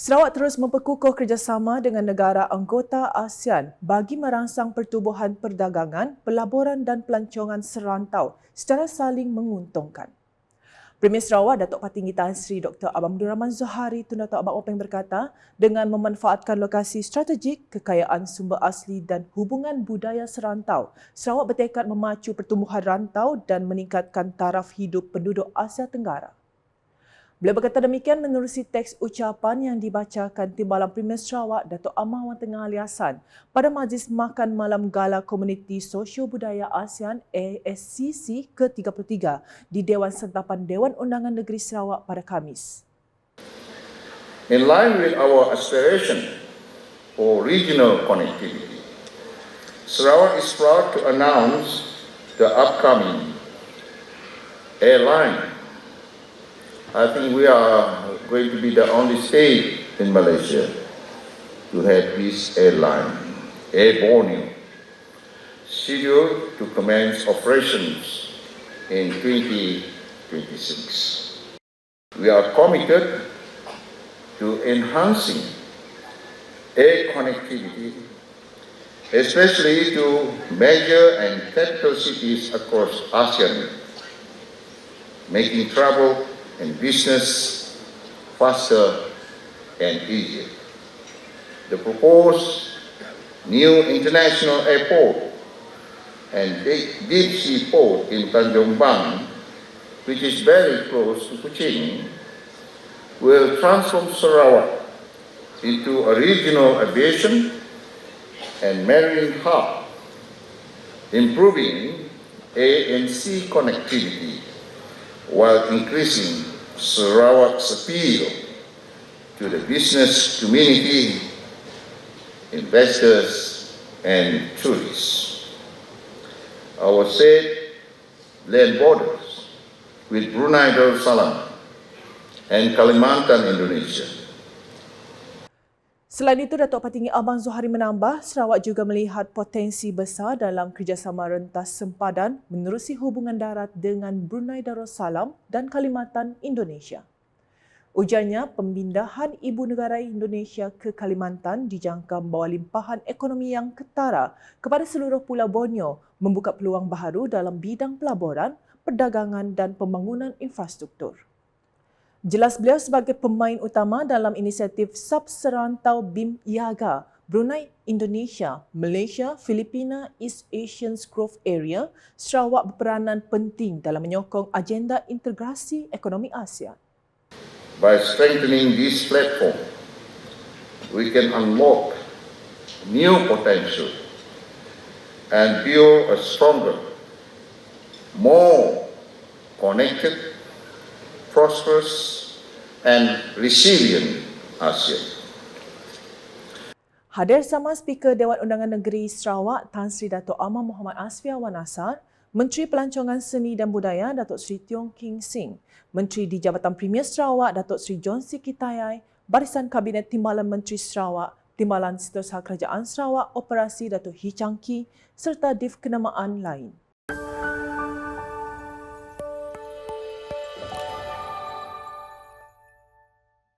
Sarawak terus memperkukuh kerjasama dengan negara anggota ASEAN bagi merangsang pertubuhan perdagangan, pelaburan dan pelancongan serantau secara saling menguntungkan. Premier Sarawak Datuk Patinggi Tan Sri Dr. Abang Rahman Zuhari Tun Datuk Abang Openg berkata, dengan memanfaatkan lokasi strategik, kekayaan sumber asli dan hubungan budaya serantau, Sarawak bertekad memacu pertumbuhan rantau dan meningkatkan taraf hidup penduduk Asia Tenggara. Beliau berkata demikian menerusi teks ucapan yang dibacakan Timbalan Premier Sarawak Datuk Amah Wan Tengah Aliasan pada Majlis Makan Malam Gala Komuniti Sosio Budaya ASEAN ASCC ke-33 di Dewan Sentapan Dewan Undangan Negeri Sarawak pada Khamis. In line with our aspiration for regional connectivity, Sarawak is proud to announce the upcoming airline I think we are going to be the only state in Malaysia to have this airline, Air Borneo, scheduled to commence operations in 2026. We are committed to enhancing air connectivity, especially to major and capital cities across ASEAN, making travel and business faster and easier. The proposed new international airport and deep sea port in Tanjung Bang, which is very close to Kuching, will transform Sarawak into a regional aviation and marine hub, improving A and C connectivity while increasing Sarawak's appeal to the business community, investors, and tourists. Our said land borders with Brunei Darussalam and Kalimantan, Indonesia Selain itu, Datuk Patinggi Abang Zuhari menambah, Sarawak juga melihat potensi besar dalam kerjasama rentas sempadan menerusi hubungan darat dengan Brunei Darussalam dan Kalimantan, Indonesia. Ujarnya, pemindahan ibu negara Indonesia ke Kalimantan dijangka membawa limpahan ekonomi yang ketara kepada seluruh Pulau Borneo membuka peluang baharu dalam bidang pelaburan, perdagangan dan pembangunan infrastruktur. Jelas beliau sebagai pemain utama dalam inisiatif Sub-Serantau BIM IAGA, Brunei, Indonesia, Malaysia, Filipina, East Asian Growth Area, Sarawak berperanan penting dalam menyokong agenda integrasi ekonomi Asia. By strengthening this platform, we can unlock new potential and build a stronger, more connected prosperous and resilient ASEAN. Hadir sama Speaker Dewan Undangan Negeri Sarawak Tan Sri Datuk Amar Muhammad Asfiawan Nasar, Menteri Pelancongan Seni dan Budaya Datuk Sri Tiong King Sing, Menteri di Jabatan Premier Sarawak Datuk Sri John C. Kitayai, Barisan Kabinet Timbalan Menteri Sarawak, Timbalan Setiausaha Kerajaan Sarawak Operasi Datuk Hi Chang Ki serta Div Kenamaan lain.